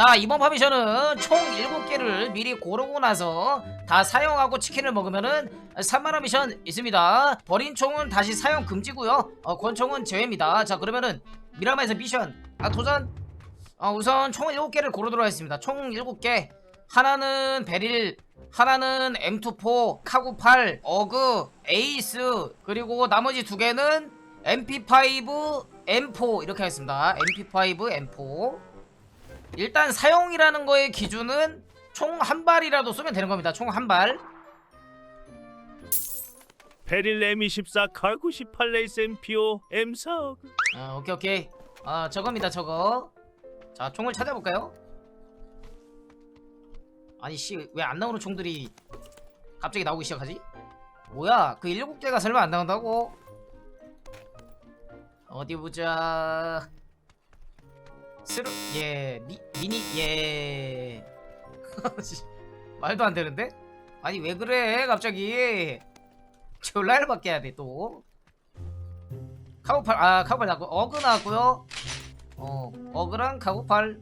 자 이번 파미션은 총 7개를 미리 고르고 나서 다 사용하고 치킨을 먹으면은 3만원 미션 있습니다. 버린 총은 다시 사용 금지고요. 어, 권총은 제외입니다. 자 그러면은 미라마에서 미션. 아 도전. 어, 우선 총 7개를 고르도록 하겠습니다. 총 7개. 하나는 베릴 하나는 M24 카구8 어그 에이스 그리고 나머지 두 개는 MP5 M4 이렇게 하겠습니다. MP5 M4 일단 사용이라는 거의 기준은 총 한 발이라도 쏘면 되는 겁니다. 총 한 발. 베릴 M24 칼98 레이스 MP5 M4 아, 오케이 오케이. 아 저겁니다 저거. 자 총을 찾아볼까요? 아니 씨 왜 안 나오는 총들이 갑자기 나오기 시작하지? 뭐야 그 일곱 개가 설마 안 나온다고? 어디 보자. 스루 예 미, 미니 예. 말도 안 되는데? 아니 왜 그래 갑자기? 졸라 열받게 해야 돼또. 카고팔 아 카고팔 나고 어그 나왔고요. 어 어그랑 카고팔.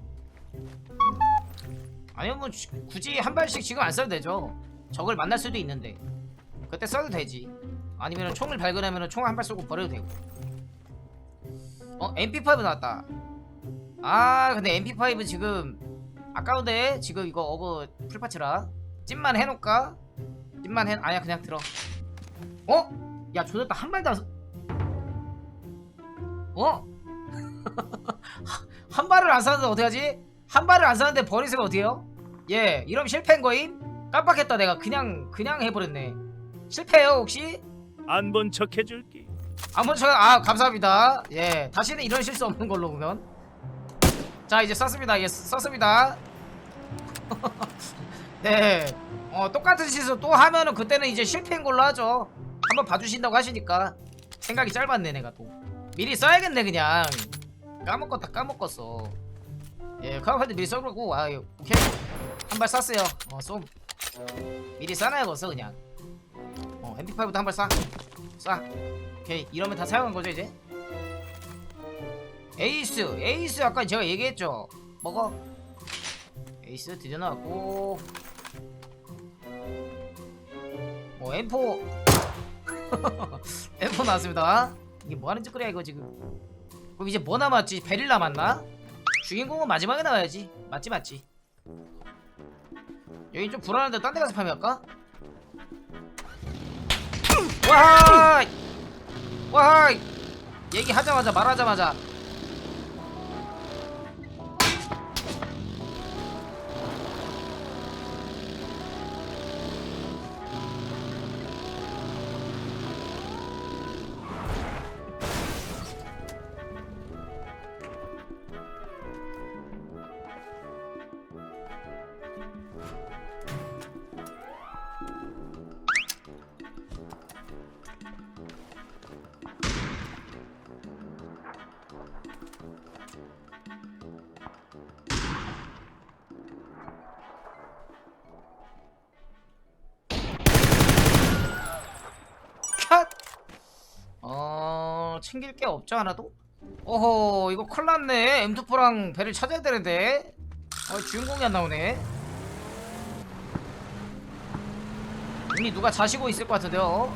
아니면 뭐 주- 굳이 한 발씩 지금 안 써도 되죠. 적을 만날 수도 있는데. 그때 써도 되지. 아니면 총을 발견하면 총 한 발 쏘고 버려도 되고. 어 MP5 나왔다 아 근데 MP5 지금 아까운데 지금 이거 어그 풀파츠라 찜만 해놓을까? 찜만 해 아니야 그냥 들어 어? 야 조졌다 한 발도 안 쏘... 어? 한 발을 안 쐈는데 어떡하지? 한 발을 안 쐈는데 버리세가 어떡해요? 예 이러면 실패인 거임? 깜빡했다 내가 그냥 그냥 해버렸네 실패요 혹시? 안 본 척 해줄게 아무 저, 아 감사합니다 예 다시는 이런 실수 없는 걸로 보면 자 이제 썼습니다. 예 썼습니다. 네. 어, 똑같은 실수 또 하면은 그때는 이제 실패인 걸로 하죠. 한번 봐주신다고 하시니까. 생각이 짧았네 내가 또. 미리 써야겠네 그냥. 까먹었다 까먹었어. 예 카우팔도 미리 써보고 아 예, 오케이. 한 발 쐈어요. 어쏨 미리 싸놔야겠어 그냥. 어 MP5도 한 발 쏴. 쏴. 오케이. 이러면 다 사용한 거죠 이제 에이스 에이스 아까 제가 얘기했죠? 먹어. 에이스 드디어 나왔고 뭐 M4 M4 나왔습니다. 이게 뭐하는 짓거리야 이거 지금? 그럼 이제 뭐 남았지? 베릴 남았나? 주인공은 마지막에 나와야지. 맞지 맞지. 여기 좀 불안한데 딴 데 가서 파밍할까? 와와 얘기하자마자 말하자마자 챙길 게 없죠 하나도? 오호 이거 큰일 났네 M24랑 배를 찾아야 되는데 어 주인공이 안 나오네 이미 누가 자시고 있을 것 같은데요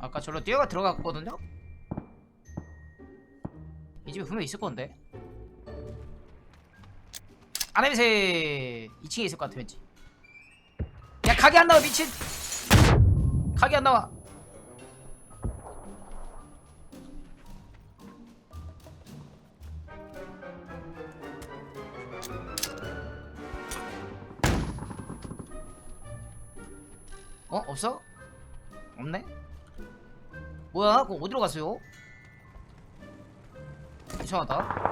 아까 저로 뛰어가 들어갔거든요? 이 집에 분명 있을 건데 아 냄새 2층에 있을 것 같아 왠지 야 가게 안 나와 미친 가게 안 나와 어? 없어? 없네? 뭐야? 그거 어디로 갔어요? 이상하다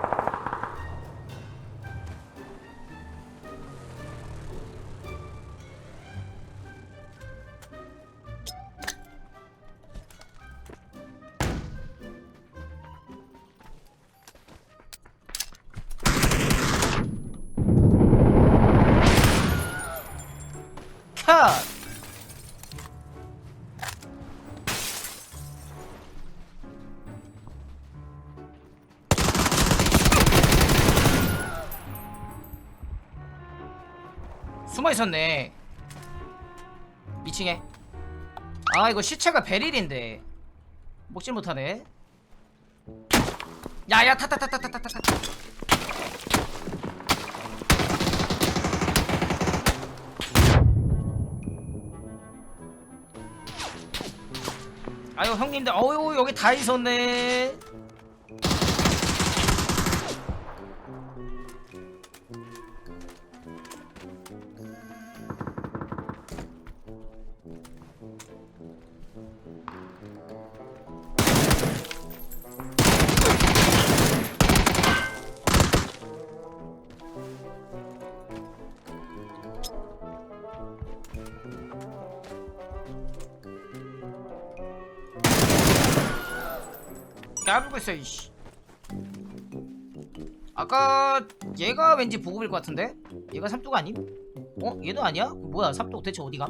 숨어 있었네. 미칭해. 아 이거 시체가 베릴인데 먹질 못하네. 야야 타타타타타타타. 아유 형님들 어유 여기 다 있었네. 까불고 있어 이씨. 아까 얘가 왠지 보급일 것 같은데? 얘가 삼뚝 아님? 어? 얘도 아니야? 뭐야 삼뚝 대체 어디가?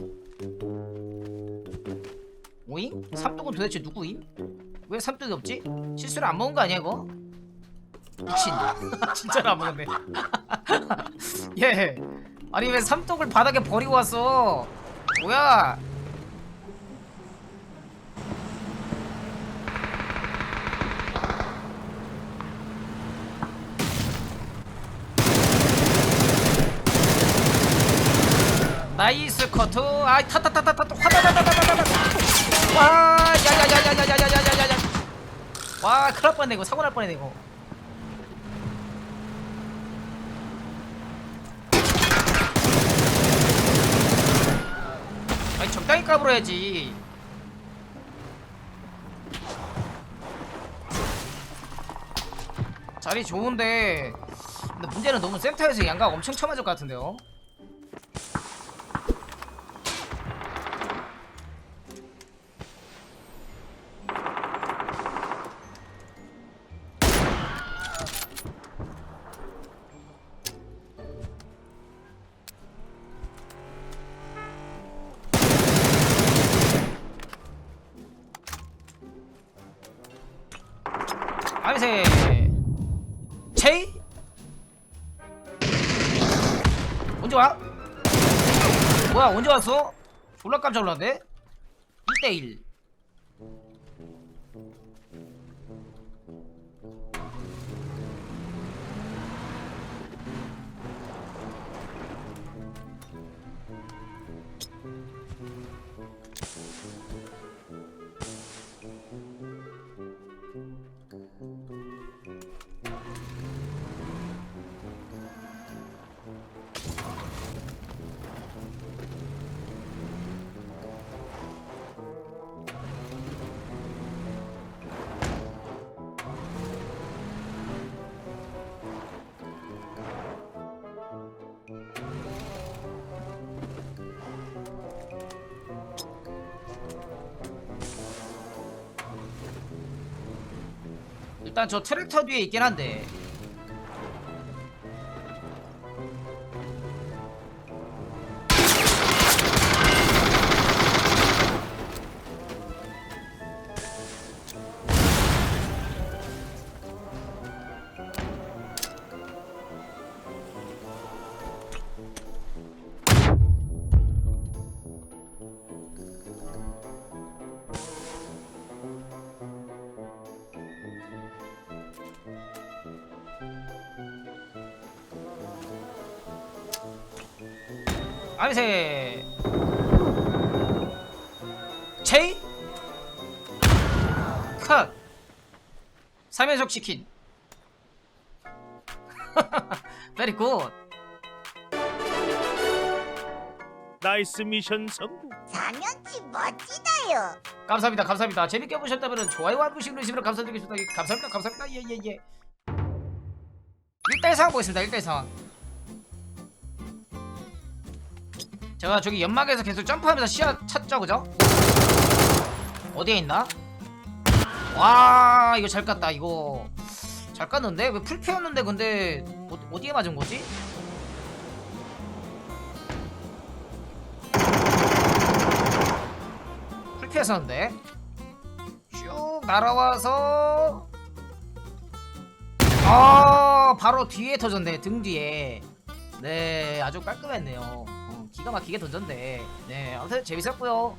오잉? 삼뚝은 도대체 누구임? 왜 삼뚝이 없지? 실수를 안 먹은 거 아니야 이거? 미친 진짜로 안 먹었네 예 아니 왜 삼뚝을 바닥에 버리고 왔어 뭐야 나이스 커트. 아이 타타타타타. 화다다다다다다 와 야야야야야야야야야야. 와 큰일 날 뻔했네 이거. 사고 날 뻔했네 이거. 아니 적당히 까불어야지. 자리 좋은데. 근데 문제는 너무 센터에서 양각 엄청 쳐맞을 것 같은데요 언제 와? 뭐야 언제 왔어? 졸라 깜짝 놀랐네 1대1 일단 저 트랙터 뒤에 있긴 한데 아미세. 제이 컷 3연속 치킨. 베리 굿 나이스 미션 성공. 4년치 멋지다요. 감사합니다 감사합니다. 재밌게 보셨다면 좋아요와 구독 누르시면 감사드리겠습니다. 감사합니다 감사합니다. 예예예. 1대 상황 보겠습니다 1대 상황 제가 저기 연막에서 계속 점프하면서 시야 찾죠 그죠? 어디에 있나? 와 이거 잘 깠다 이거 잘 깠는데? 왜 풀피였는데 근데 어, 디에 맞은 거지? 풀피했었는데 쭉 날아와서 아 바로 뒤에 터졌네 등 뒤에 네 아주 깔끔했네요 기가 막히게 던졌네. 네, 아무튼 재밌었고요.